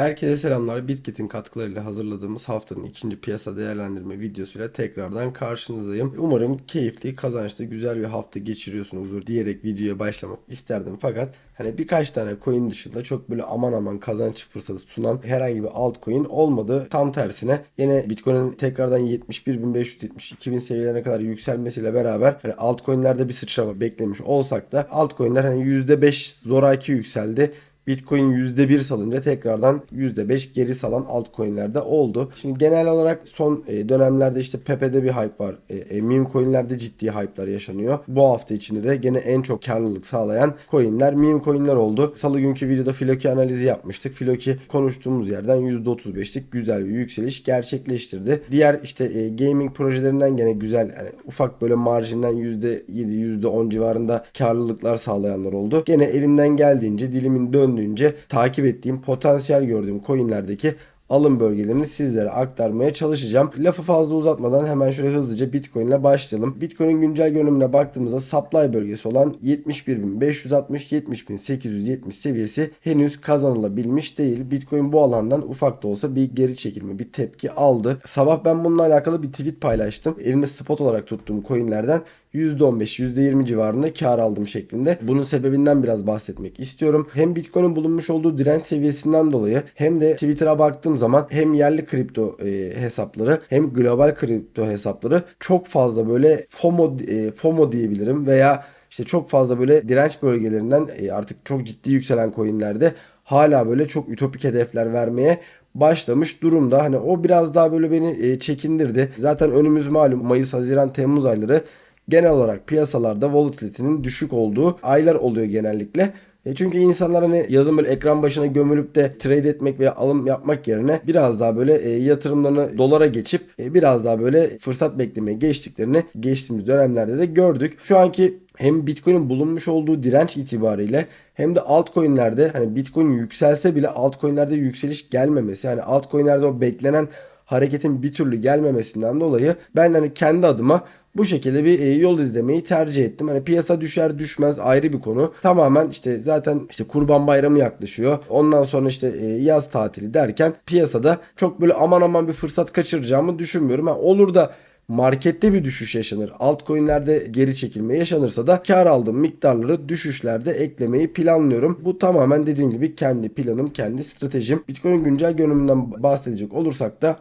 Herkese selamlar. Bitkit'in katkılarıyla hazırladığımız haftanın ikinci piyasa değerlendirme videosuyla tekrardan karşınızdayım. Umarım keyifli, kazançlı, güzel bir hafta geçiriyorsunuzdur diyerek videoya başlamak isterdim. Fakat hani birkaç tane coin dışında çok böyle aman aman kazanç fırsatı sunan herhangi bir altcoin olmadı. Tam tersine yine Bitcoin'in tekrardan 71.570-2000 seviyelerine kadar yükselmesiyle beraber hani altcoin'lerde bir sıçrama beklemiş olsak da altcoin'ler hani %5 zoraki yükseldi. Bitcoin %1 salınca tekrardan %5 geri salan altcoin'lerde oldu. Şimdi genel olarak son e, dönemlerde işte Pepe'de bir hype var. E, e, meme coin'lerde ciddi hype'lar yaşanıyor. Bu hafta içinde de gene en çok karlılık sağlayan coin'ler meme coin'ler oldu. Salı günkü videoda Floki analizi yapmıştık. Floki konuştuğumuz yerden %35'lik güzel bir yükseliş gerçekleştirdi. Diğer işte e, gaming projelerinden gene güzel yani ufak böyle marjinden %7 %10 civarında karlılıklar sağlayanlar oldu. Gene elimden geldiğince dilimin döndüğünce takip ettiğim potansiyel gördüğüm coinlerdeki alım bölgelerini sizlere aktarmaya çalışacağım. Lafı fazla uzatmadan hemen şöyle hızlıca Bitcoin ile başlayalım. Bitcoin'in güncel görünümüne baktığımızda supply bölgesi olan 71.560-70.870 seviyesi henüz kazanılabilmiş değil. Bitcoin bu alandan ufak da olsa bir geri çekilme, bir tepki aldı. Sabah ben bununla alakalı bir tweet paylaştım. Elimde spot olarak tuttuğum coinlerden %15, %20 civarında kar aldım şeklinde. Bunun sebebinden biraz bahsetmek istiyorum. Hem Bitcoin'in bulunmuş olduğu direnç seviyesinden dolayı hem de Twitter'a baktığım zaman hem yerli kripto e, hesapları hem global kripto hesapları çok fazla böyle FOMO e, FOMO diyebilirim veya işte çok fazla böyle direnç bölgelerinden e, artık çok ciddi yükselen coinlerde hala böyle çok ütopik hedefler vermeye başlamış durumda. Hani o biraz daha böyle beni e, çekindirdi. Zaten önümüz malum Mayıs, Haziran, Temmuz ayları genel olarak piyasalarda volatility'nin düşük olduğu aylar oluyor genellikle. E çünkü insanlar hani yazın böyle ekran başına gömülüp de trade etmek veya alım yapmak yerine biraz daha böyle e, yatırımlarını dolara geçip e, biraz daha böyle fırsat beklemeye geçtiklerini geçtiğimiz dönemlerde de gördük. Şu anki hem Bitcoin'in bulunmuş olduğu direnç itibariyle hem de altcoin'lerde hani Bitcoin yükselse bile altcoin'lerde yükseliş gelmemesi yani altcoin'lerde o beklenen hareketin bir türlü gelmemesinden dolayı ben hani kendi adıma bu şekilde bir e, yol izlemeyi tercih ettim. Hani piyasa düşer düşmez ayrı bir konu. Tamamen işte zaten işte Kurban Bayramı yaklaşıyor. Ondan sonra işte e, yaz tatili derken piyasada çok böyle aman aman bir fırsat kaçıracağımı düşünmüyorum. Ha, olur da markette bir düşüş yaşanır. Altcoin'lerde geri çekilme yaşanırsa da kar aldığım miktarları düşüşlerde eklemeyi planlıyorum. Bu tamamen dediğim gibi kendi planım, kendi stratejim. Bitcoin güncel görünümünden bahsedecek olursak da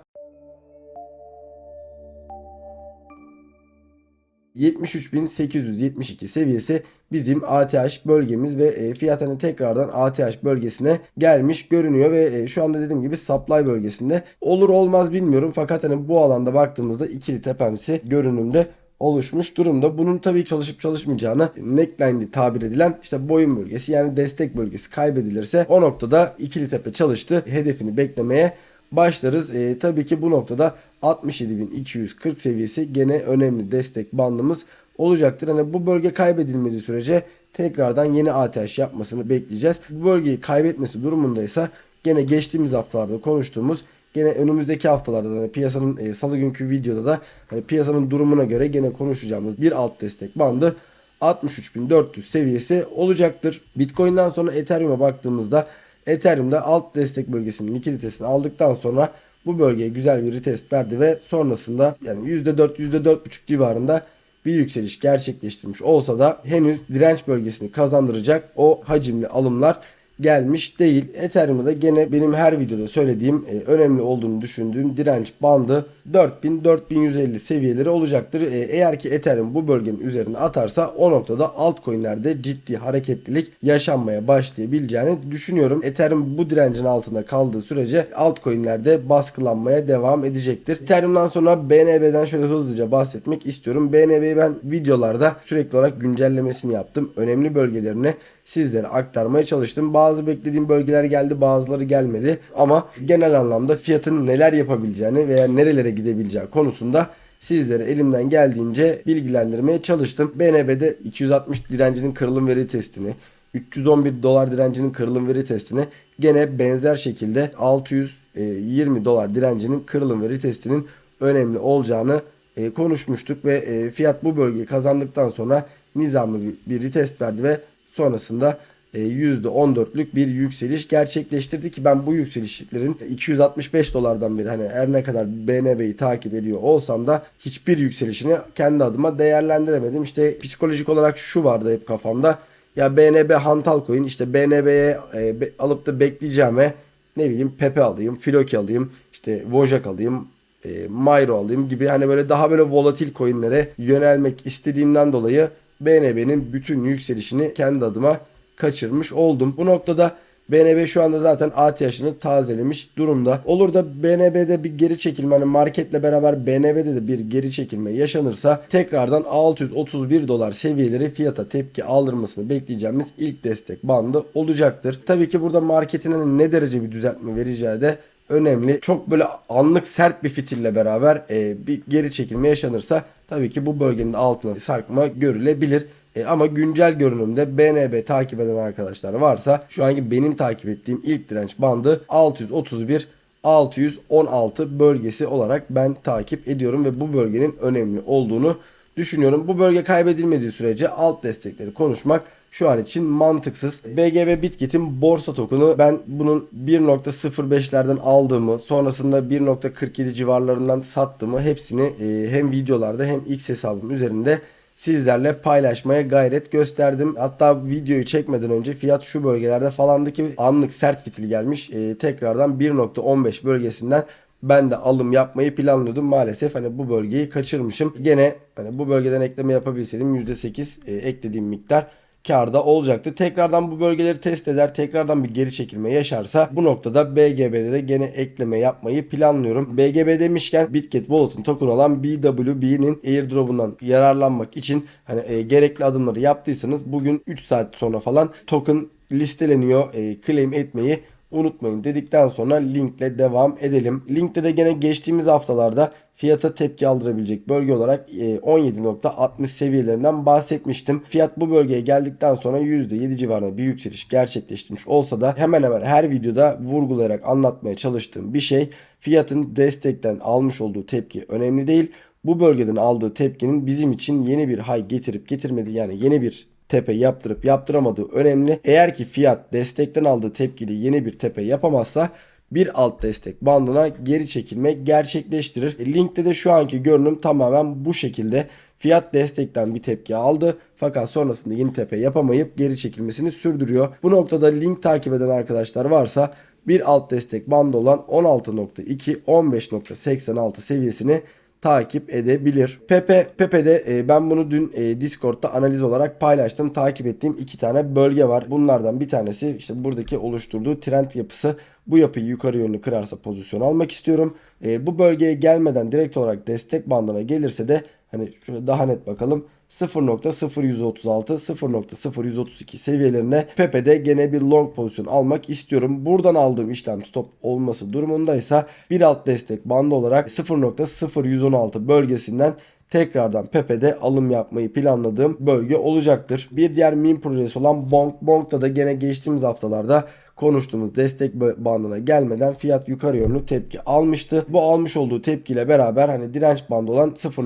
73.872 seviyesi bizim ATH bölgemiz ve e, fiyat hani tekrardan ATH bölgesine gelmiş görünüyor ve e, şu anda dediğim gibi supply bölgesinde olur olmaz bilmiyorum fakat hani bu alanda baktığımızda ikili tepemsi görünümde oluşmuş durumda. Bunun tabii çalışıp çalışmayacağını neckline tabir edilen işte boyun bölgesi yani destek bölgesi kaybedilirse o noktada ikili tepe çalıştı. Hedefini beklemeye başlarız. E, tabii ki bu noktada 67.240 seviyesi gene önemli destek bandımız olacaktır. Hani bu bölge kaybedilmediği sürece tekrardan yeni ATH yapmasını bekleyeceğiz. Bu bölgeyi kaybetmesi durumundaysa gene geçtiğimiz haftalarda konuştuğumuz gene önümüzdeki haftalarda da hani piyasanın e, salı günkü videoda da hani piyasanın durumuna göre gene konuşacağımız bir alt destek bandı 63.400 seviyesi olacaktır. Bitcoin'den sonra Ethereum'a baktığımızda Ethereum'da alt destek bölgesinin likiditesini aldıktan sonra bu bölgeye güzel bir retest verdi ve sonrasında yani %4 %4.5 civarında bir yükseliş gerçekleştirmiş olsa da henüz direnç bölgesini kazandıracak o hacimli alımlar gelmiş değil. Ethereum'da gene benim her videoda söylediğim e, önemli olduğunu düşündüğüm direnç bandı 4000-4150 seviyeleri olacaktır. E, eğer ki Ethereum bu bölgenin üzerine atarsa o noktada altcoin'lerde ciddi hareketlilik yaşanmaya başlayabileceğini düşünüyorum. Ethereum bu direncin altında kaldığı sürece altcoin'lerde baskılanmaya devam edecektir. Ethereum'dan sonra BNB'den şöyle hızlıca bahsetmek istiyorum. BNB'yi ben videolarda sürekli olarak güncellemesini yaptım. Önemli bölgelerini sizlere aktarmaya çalıştım. Bazı beklediğim bölgeler geldi bazıları gelmedi. Ama genel anlamda fiyatın neler yapabileceğini veya nerelere gidebileceği konusunda sizlere elimden geldiğince bilgilendirmeye çalıştım. BNB'de 260 direncinin kırılım veri testini 311 dolar direncinin kırılım veri testini gene benzer şekilde 620 dolar direncinin kırılım veri testinin önemli olacağını e, konuşmuştuk ve e, fiyat bu bölgeyi kazandıktan sonra nizamlı bir, retest verdi ve sonrasında %14'lük bir yükseliş gerçekleştirdi ki ben bu yükselişlerin 265 dolardan beri hani her ne kadar BNB'yi takip ediyor olsam da hiçbir yükselişini kendi adıma değerlendiremedim. İşte psikolojik olarak şu vardı hep kafamda. Ya BNB hantal coin işte BNB'ye e, be- alıp da bekleyeceğime ne bileyim Pepe alayım, Floki alayım, işte Wojak alayım, e, Myro alayım gibi hani böyle daha böyle volatil coinlere yönelmek istediğimden dolayı BNB'nin bütün yükselişini kendi adıma kaçırmış oldum. Bu noktada BNB şu anda zaten ATH'ını tazelemiş durumda. Olur da BNB'de bir geri çekilme hani marketle beraber BNB'de de bir geri çekilme yaşanırsa tekrardan 631 dolar seviyeleri fiyata tepki aldırmasını bekleyeceğimiz ilk destek bandı olacaktır. Tabii ki burada marketin hani ne derece bir düzeltme vereceği de önemli. Çok böyle anlık sert bir fitille beraber e, bir geri çekilme yaşanırsa tabii ki bu bölgenin altına sarkma görülebilir. E, ama güncel görünümde BNB takip eden arkadaşlar varsa şu anki benim takip ettiğim ilk direnç bandı 631 616 bölgesi olarak ben takip ediyorum ve bu bölgenin önemli olduğunu düşünüyorum. Bu bölge kaybedilmediği sürece alt destekleri konuşmak şu an için mantıksız. BGB Bitkit'in borsa tokunu ben bunun 1.05'lerden aldığımı sonrasında 1.47 civarlarından sattığımı hepsini e, hem videolarda hem X hesabım üzerinde sizlerle paylaşmaya gayret gösterdim. Hatta videoyu çekmeden önce fiyat şu bölgelerde falandı ki anlık sert fitil gelmiş. E, tekrardan 1.15 bölgesinden ben de alım yapmayı planlıyordum. Maalesef hani bu bölgeyi kaçırmışım. Gene hani bu bölgeden ekleme yapabilseydim %8 e, eklediğim miktar karda olacaktı. Tekrardan bu bölgeleri test eder. Tekrardan bir geri çekilme yaşarsa bu noktada BGB'de de gene ekleme yapmayı planlıyorum. BGB demişken Bitget Wallet'ın token olan BWB'nin airdrop'undan yararlanmak için hani e, gerekli adımları yaptıysanız bugün 3 saat sonra falan token listeleniyor. E, claim etmeyi unutmayın dedikten sonra linkle devam edelim. Linkte de gene geçtiğimiz haftalarda fiyata tepki aldırabilecek bölge olarak e, 17.60 seviyelerinden bahsetmiştim. Fiyat bu bölgeye geldikten sonra %7 civarında bir yükseliş gerçekleştirmiş olsa da hemen hemen her videoda vurgulayarak anlatmaya çalıştığım bir şey fiyatın destekten almış olduğu tepki önemli değil. Bu bölgeden aldığı tepkinin bizim için yeni bir high getirip getirmediği yani yeni bir tepe yaptırıp yaptıramadığı önemli. Eğer ki fiyat destekten aldığı tepkili yeni bir tepe yapamazsa bir alt destek bandına geri çekilme gerçekleştirir. E, Linkte de şu anki görünüm tamamen bu şekilde. Fiyat destekten bir tepki aldı fakat sonrasında yeni tepe yapamayıp geri çekilmesini sürdürüyor. Bu noktada link takip eden arkadaşlar varsa bir alt destek bandı olan 16.2 15.86 seviyesini takip edebilir. Pepe Pepe'de e, ben bunu dün e, Discord'da analiz olarak paylaştım. Takip ettiğim iki tane bölge var. Bunlardan bir tanesi işte buradaki oluşturduğu trend yapısı. Bu yapıyı yukarı yönlü kırarsa pozisyon almak istiyorum. E, bu bölgeye gelmeden direkt olarak destek bandına gelirse de hani şöyle daha net bakalım. 0.0136 0.0132 seviyelerine Pepe'de gene bir long pozisyon almak istiyorum. Buradan aldığım işlem stop olması durumundaysa bir alt destek bandı olarak 0.0116 bölgesinden tekrardan Pepe'de alım yapmayı planladığım bölge olacaktır. Bir diğer meme projesi olan Bonk. Bonk'ta da gene geçtiğimiz haftalarda konuştuğumuz destek bandına gelmeden fiyat yukarı yönlü tepki almıştı. Bu almış olduğu tepkiyle beraber hani direnç bandı olan 0.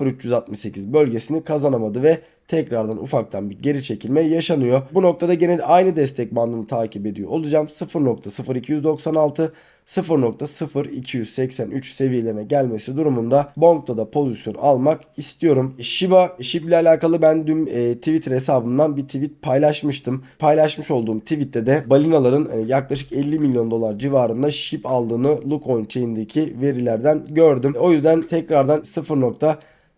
0368 bölgesini kazanamadı ve tekrardan ufaktan bir geri çekilme yaşanıyor. Bu noktada gene aynı destek bandını takip ediyor olacağım. 0.0296 0.0283 seviyelerine gelmesi durumunda Bonk'ta da pozisyon almak istiyorum. Shiba, Shiba ile alakalı ben dün e, Twitter hesabımdan bir tweet paylaşmıştım. Paylaşmış olduğum tweette de balinaların e, yaklaşık 50 milyon dolar civarında SHIB aldığını Loocoin chain'deki verilerden gördüm. O yüzden tekrardan 0.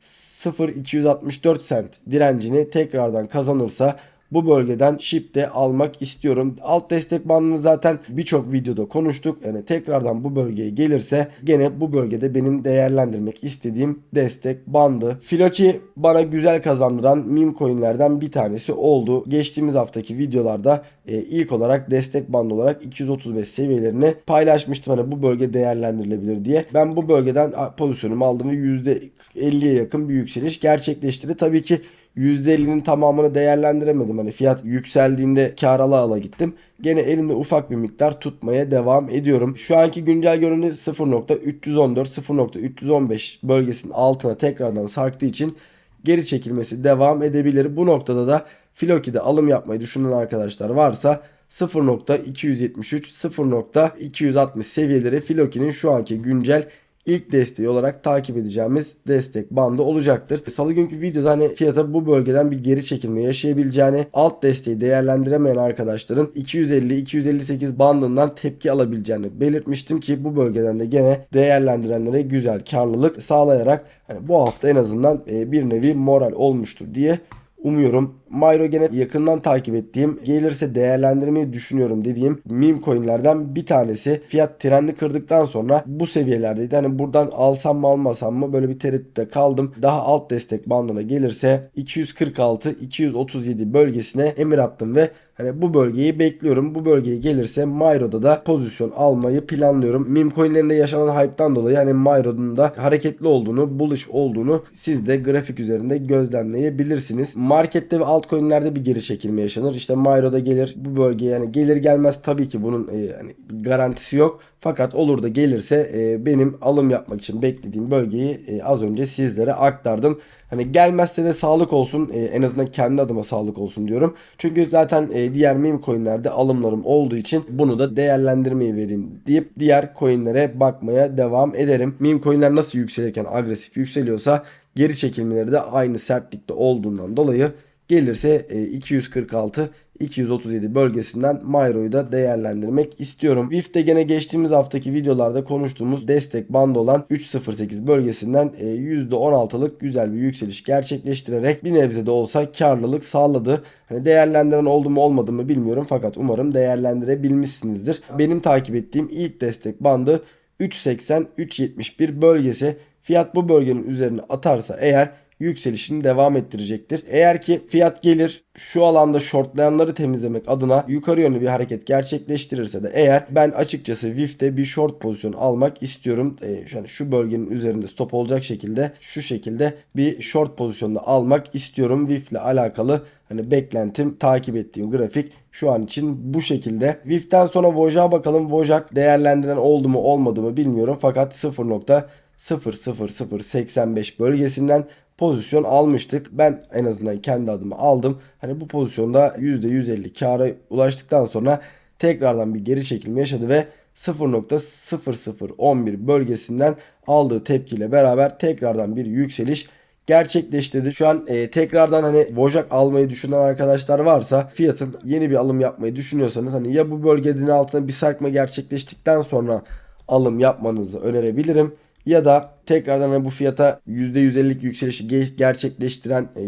0.264 sent direncini tekrardan kazanırsa bu bölgeden SHIB de almak istiyorum. Alt destek bandını zaten birçok videoda konuştuk. Yani tekrardan bu bölgeye gelirse gene bu bölgede benim değerlendirmek istediğim destek bandı. Floki bana güzel kazandıran meme coinlerden bir tanesi oldu. Geçtiğimiz haftaki videolarda e, ilk olarak destek bandı olarak 235 seviyelerini paylaşmıştım. Hani bu bölge değerlendirilebilir diye. Ben bu bölgeden pozisyonumu aldım ve %50'ye yakın bir yükseliş gerçekleştirdi. Tabii ki %50'nin tamamını değerlendiremedim. Hani fiyat yükseldiğinde kar ala ala gittim. Gene elimde ufak bir miktar tutmaya devam ediyorum. Şu anki güncel görünümde 0.314 0.315 bölgesinin altına tekrardan sarktığı için geri çekilmesi devam edebilir. Bu noktada da Floki'de alım yapmayı düşünen arkadaşlar varsa 0.273 0.260 seviyeleri Floki'nin şu anki güncel ilk desteği olarak takip edeceğimiz destek bandı olacaktır. Salı günkü videoda hani fiyata bu bölgeden bir geri çekilme yaşayabileceğini, alt desteği değerlendiremeyen arkadaşların 250-258 bandından tepki alabileceğini belirtmiştim ki bu bölgeden de gene değerlendirenlere güzel karlılık sağlayarak hani bu hafta en azından e, bir nevi moral olmuştur diye Umuyorum. Mayro gene yakından takip ettiğim, gelirse değerlendirmeyi düşünüyorum dediğim meme coinlerden bir tanesi. Fiyat trendi kırdıktan sonra bu seviyelerdeydi. Hani buradan alsam mı almasam mı böyle bir tereddütte kaldım. Daha alt destek bandına gelirse 246-237 bölgesine emir attım ve Hani bu bölgeyi bekliyorum. Bu bölgeye gelirse Myro'da da pozisyon almayı planlıyorum. Meme coinlerinde yaşanan hype'tan dolayı hani Myro'nun da hareketli olduğunu, bullish olduğunu siz de grafik üzerinde gözlemleyebilirsiniz. Markette ve altcoin'lerde bir geri çekilme yaşanır. İşte Myro'da gelir bu bölgeye yani gelir gelmez tabii ki bunun e, hani garantisi yok. Fakat olur da gelirse e, benim alım yapmak için beklediğim bölgeyi e, az önce sizlere aktardım. Hani gelmezse de sağlık olsun. E, en azından kendi adıma sağlık olsun diyorum. Çünkü zaten e, diğer meme coinlerde alımlarım olduğu için bunu da değerlendirmeyi vereyim deyip diğer coinlere bakmaya devam ederim. Meme coinler nasıl yükselirken agresif yükseliyorsa geri çekilmeleri de aynı sertlikte olduğundan dolayı gelirse e, 246 237 bölgesinden Myro'yu da değerlendirmek istiyorum. WIF'te gene geçtiğimiz haftaki videolarda konuştuğumuz destek bandı olan 308 bölgesinden %16'lık güzel bir yükseliş gerçekleştirerek bir nebze de olsa karlılık sağladı. Hani değerlendiren oldu mu olmadı mı bilmiyorum fakat umarım değerlendirebilmişsinizdir. Benim takip ettiğim ilk destek bandı 380-371 bölgesi. Fiyat bu bölgenin üzerine atarsa eğer yükselişini devam ettirecektir. Eğer ki fiyat gelir şu alanda shortlayanları temizlemek adına yukarı yönlü bir hareket gerçekleştirirse de eğer ben açıkçası WIF'te bir short pozisyon almak istiyorum. E, yani şu bölgenin üzerinde stop olacak şekilde şu şekilde bir short pozisyonda almak istiyorum. WIF ile alakalı hani beklentim takip ettiğim grafik şu an için bu şekilde. WIF'ten sonra Vojak'a bakalım. Vojak değerlendiren oldu mu olmadı mı bilmiyorum. Fakat 0.00085 bölgesinden pozisyon almıştık. Ben en azından kendi adımı aldım. Hani bu pozisyonda %150 kâra ulaştıktan sonra tekrardan bir geri çekilme yaşadı ve 0.0011 bölgesinden aldığı tepkiyle beraber tekrardan bir yükseliş gerçekleştirdi. Şu an e, tekrardan hani Vojak almayı düşünen arkadaşlar varsa fiyatın yeni bir alım yapmayı düşünüyorsanız hani ya bu bölgenin altına bir sarkma gerçekleştikten sonra alım yapmanızı önerebilirim ya da tekrardan hani bu fiyata %150'lik yükselişi gerçekleştiren e,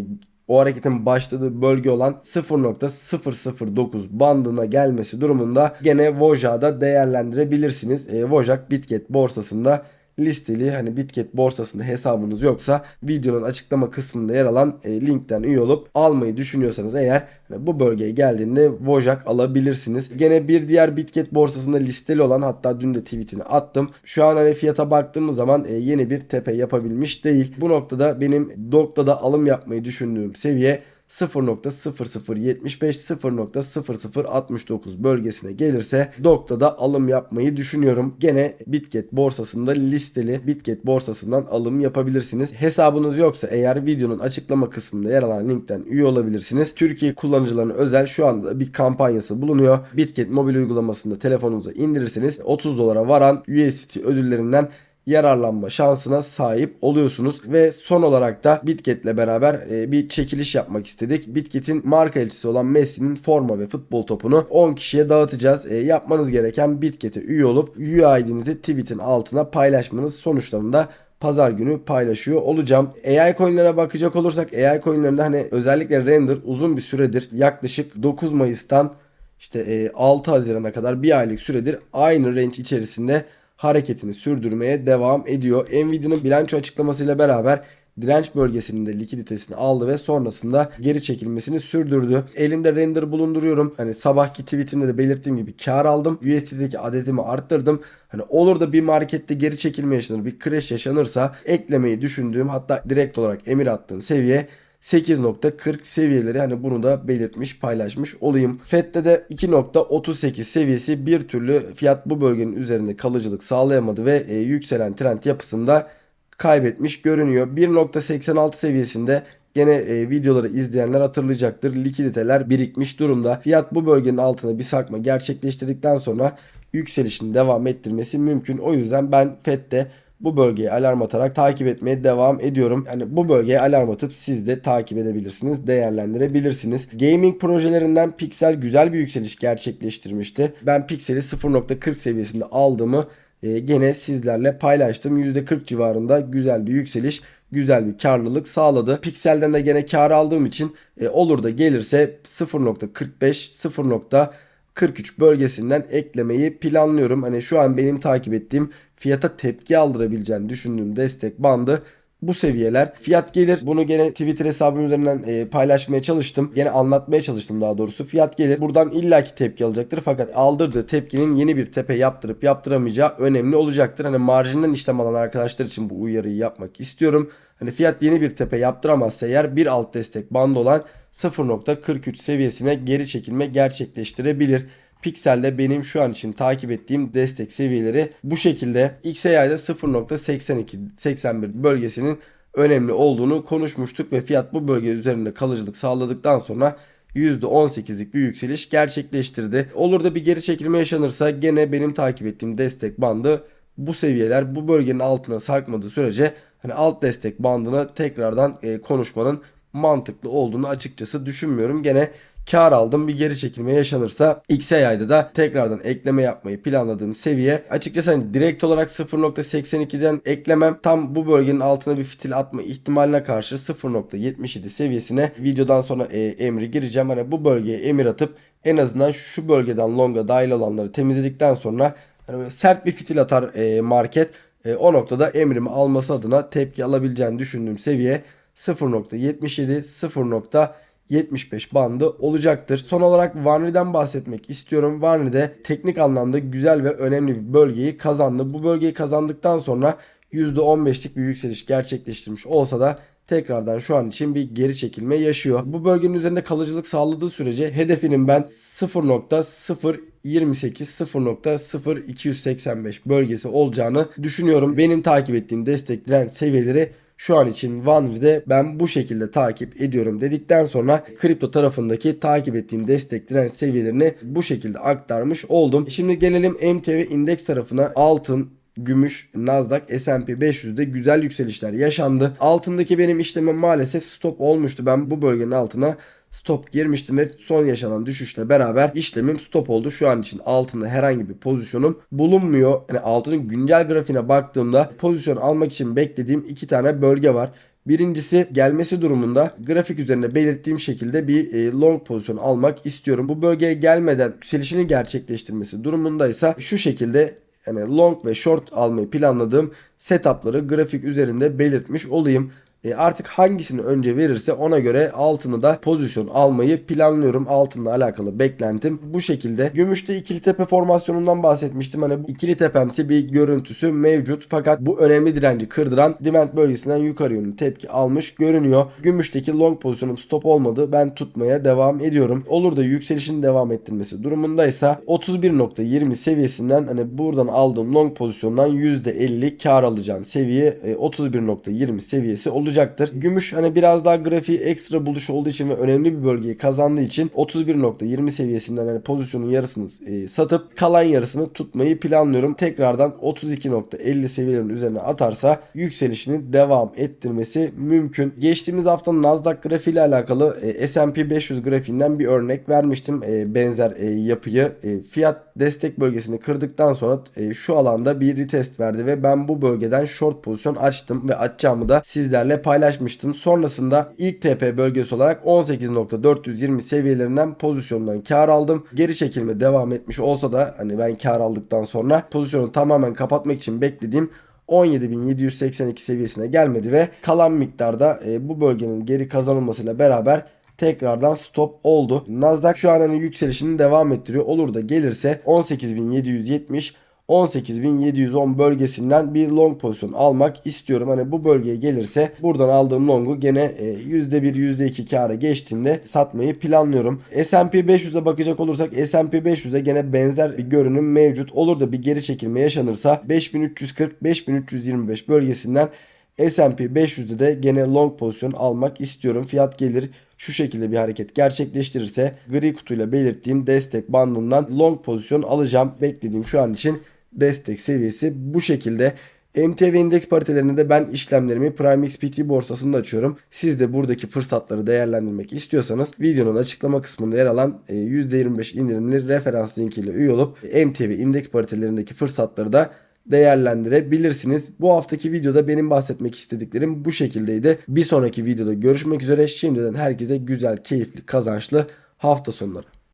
o hareketin başladığı bölge olan 0.009 bandına gelmesi durumunda gene Vojak'da değerlendirebilirsiniz. E, Vojak Bitget borsasında listeli hani Bitget borsasında hesabınız yoksa videonun açıklama kısmında yer alan e, linkten üye olup almayı düşünüyorsanız eğer hani bu bölgeye geldiğinde Vojak alabilirsiniz. Gene bir diğer Bitget borsasında listeli olan hatta dün de tweetini attım. Şu an hani fiyata baktığımız zaman e, yeni bir tepe yapabilmiş değil. Bu noktada benim noktada alım yapmayı düşündüğüm seviye 0.0075 0.0069 bölgesine gelirse Dok'ta alım yapmayı düşünüyorum. Gene Bitget borsasında listeli Bitget borsasından alım yapabilirsiniz. Hesabınız yoksa eğer videonun açıklama kısmında yer alan linkten üye olabilirsiniz. Türkiye kullanıcılarına özel şu anda bir kampanyası bulunuyor. Bitget mobil uygulamasında telefonunuza indirirseniz 30 dolara varan USDT ödüllerinden yararlanma şansına sahip oluyorsunuz. Ve son olarak da Bitket'le beraber e, bir çekiliş yapmak istedik. Bitket'in marka elçisi olan Messi'nin forma ve futbol topunu 10 kişiye dağıtacağız. E, yapmanız gereken Bitket'e üye olup UID'nizi tweet'in altına paylaşmanız sonuçlarında pazar günü paylaşıyor olacağım. AI coinlere bakacak olursak AI coinlerinde hani özellikle render uzun bir süredir yaklaşık 9 Mayıs'tan işte 6 e, Haziran'a kadar bir aylık süredir aynı range içerisinde hareketini sürdürmeye devam ediyor. Nvidia'nın bilanço açıklamasıyla beraber direnç bölgesinin de likiditesini aldı ve sonrasında geri çekilmesini sürdürdü. Elinde render bulunduruyorum. Hani sabahki tweetimde de belirttiğim gibi kar aldım. USD'deki adetimi arttırdım. Hani olur da bir markette geri çekilme yaşanır, bir crash yaşanırsa eklemeyi düşündüğüm hatta direkt olarak emir attığım seviye 8.40 seviyeleri hani bunu da belirtmiş paylaşmış olayım. FED'de de 2.38 seviyesi bir türlü fiyat bu bölgenin üzerinde kalıcılık sağlayamadı ve e, yükselen trend yapısında kaybetmiş görünüyor. 1.86 seviyesinde Gene e, videoları izleyenler hatırlayacaktır. Likiditeler birikmiş durumda. Fiyat bu bölgenin altına bir sarkma gerçekleştirdikten sonra yükselişini devam ettirmesi mümkün. O yüzden ben FED'de bu bölgeye alarm atarak takip etmeye devam ediyorum. Yani bu bölgeye alarm atıp siz de takip edebilirsiniz, değerlendirebilirsiniz. Gaming projelerinden Pixel güzel bir yükseliş gerçekleştirmişti. Ben Pixel'i 0.40 seviyesinde aldığımı e, gene sizlerle paylaştım. %40 civarında güzel bir yükseliş güzel bir karlılık sağladı. Pixel'den de gene kar aldığım için e, olur da gelirse 0.45 0.43 bölgesinden eklemeyi planlıyorum. Hani şu an benim takip ettiğim fiyata tepki aldırabileceğini düşündüğüm destek bandı bu seviyeler. Fiyat gelir. Bunu gene Twitter hesabım üzerinden e, paylaşmaya çalıştım. Gene anlatmaya çalıştım daha doğrusu. Fiyat gelir. Buradan illaki tepki alacaktır. Fakat aldırdığı tepkinin yeni bir tepe yaptırıp yaptıramayacağı önemli olacaktır. Hani marjinden işlem alan arkadaşlar için bu uyarıyı yapmak istiyorum. Hani fiyat yeni bir tepe yaptıramazsa eğer bir alt destek bandı olan 0.43 seviyesine geri çekilme gerçekleştirebilir. Pixel'de benim şu an için takip ettiğim destek seviyeleri bu şekilde. XAI'de 0.82-81 bölgesinin önemli olduğunu konuşmuştuk ve fiyat bu bölge üzerinde kalıcılık sağladıktan sonra %18'lik bir yükseliş gerçekleştirdi. Olur da bir geri çekilme yaşanırsa gene benim takip ettiğim destek bandı bu seviyeler bu bölgenin altına sarkmadığı sürece hani alt destek bandına tekrardan e, konuşmanın mantıklı olduğunu açıkçası düşünmüyorum. Gene kar aldım bir geri çekilme yaşanırsa XAI'da da tekrardan ekleme yapmayı planladığım seviye açıkçası hani direkt olarak 0.82'den eklemem tam bu bölgenin altına bir fitil atma ihtimaline karşı 0.77 seviyesine videodan sonra e, emri gireceğim. Hani bu bölgeye emir atıp en azından şu bölgeden longa dahil olanları temizledikten sonra hani sert bir fitil atar e, market. E, o noktada emrimi alması adına tepki alabileceğini düşündüğüm seviye 0.77 0. 75 bandı olacaktır. Son olarak Vanri'den bahsetmek istiyorum. Vanri'de teknik anlamda güzel ve önemli bir bölgeyi kazandı. Bu bölgeyi kazandıktan sonra %15'lik bir yükseliş gerçekleştirmiş olsa da tekrardan şu an için bir geri çekilme yaşıyor. Bu bölgenin üzerinde kalıcılık sağladığı sürece hedefinin ben 0.028 0.0285 bölgesi olacağını düşünüyorum. Benim takip ettiğim destek direnç seviyeleri şu an için Vanri'de ben bu şekilde takip ediyorum dedikten sonra kripto tarafındaki takip ettiğim destek direnç seviyelerini bu şekilde aktarmış oldum. Şimdi gelelim MTV indeks tarafına altın, gümüş, Nasdaq, S&P 500'de güzel yükselişler yaşandı. Altındaki benim işlemim maalesef stop olmuştu. Ben bu bölgenin altına stop girmiştim ve son yaşanan düşüşle beraber işlemim stop oldu. Şu an için altında herhangi bir pozisyonum bulunmuyor. Yani altının güncel grafiğine baktığımda pozisyon almak için beklediğim iki tane bölge var. Birincisi gelmesi durumunda grafik üzerinde belirttiğim şekilde bir e, long pozisyon almak istiyorum. Bu bölgeye gelmeden yükselişini gerçekleştirmesi durumundaysa şu şekilde yani long ve short almayı planladığım setupları grafik üzerinde belirtmiş olayım. E artık hangisini önce verirse ona göre altını da pozisyon almayı planlıyorum. Altınla alakalı beklentim bu şekilde. Gümüşte ikili tepe formasyonundan bahsetmiştim. Hani ikili tepemsi bir görüntüsü mevcut. Fakat bu önemli direnci kırdıran demand bölgesinden yukarı yönlü tepki almış görünüyor. Gümüşteki long pozisyonum stop olmadı. Ben tutmaya devam ediyorum. Olur da yükselişin devam ettirmesi durumundaysa 31.20 seviyesinden hani buradan aldığım long pozisyondan %50 kar alacağım seviye 31.20 e, seviyesi olacak olacaktır. Gümüş hani biraz daha grafiği ekstra buluş olduğu için ve önemli bir bölgeyi kazandığı için 31.20 seviyesinden hani pozisyonun yarısını e, satıp kalan yarısını tutmayı planlıyorum. Tekrardan 32.50 seviyelerin üzerine atarsa yükselişini devam ettirmesi mümkün. Geçtiğimiz haftanın Nasdaq grafiği ile alakalı e, S&P 500 grafiğinden bir örnek vermiştim. E, benzer e, yapıyı e, fiyat destek bölgesini kırdıktan sonra e, şu alanda bir retest verdi ve ben bu bölgeden short pozisyon açtım ve açacağımı da sizlerle paylaşmıştım. Sonrasında ilk TP bölgesi olarak 18.420 seviyelerinden pozisyondan kar aldım. Geri çekilme devam etmiş olsa da hani ben kar aldıktan sonra pozisyonu tamamen kapatmak için beklediğim 17.782 seviyesine gelmedi ve kalan miktarda e, bu bölgenin geri kazanılmasıyla beraber tekrardan stop oldu. Nasdaq şu an hani yükselişini devam ettiriyor. Olur da gelirse 18.770 18.710 bölgesinden bir long pozisyon almak istiyorum. Hani bu bölgeye gelirse buradan aldığım longu gene %1 e, %2 kâra geçtiğinde satmayı planlıyorum. S&P 500'e bakacak olursak S&P 500'e gene benzer bir görünüm mevcut. Olur da bir geri çekilme yaşanırsa 5340 5325 bölgesinden S&P 500'de de gene long pozisyon almak istiyorum. Fiyat gelir şu şekilde bir hareket gerçekleştirirse gri kutuyla belirttiğim destek bandından long pozisyon alacağım. Beklediğim şu an için destek seviyesi bu şekilde. MTV endeks paritelerinde de ben işlemlerimi Prime XPT borsasında açıyorum. Siz de buradaki fırsatları değerlendirmek istiyorsanız videonun açıklama kısmında yer alan e, %25 indirimli referans linkiyle üye olup e, MTV indeks paritelerindeki fırsatları da değerlendirebilirsiniz. Bu haftaki videoda benim bahsetmek istediklerim bu şekildeydi. Bir sonraki videoda görüşmek üzere. Şimdiden herkese güzel, keyifli, kazançlı hafta sonları.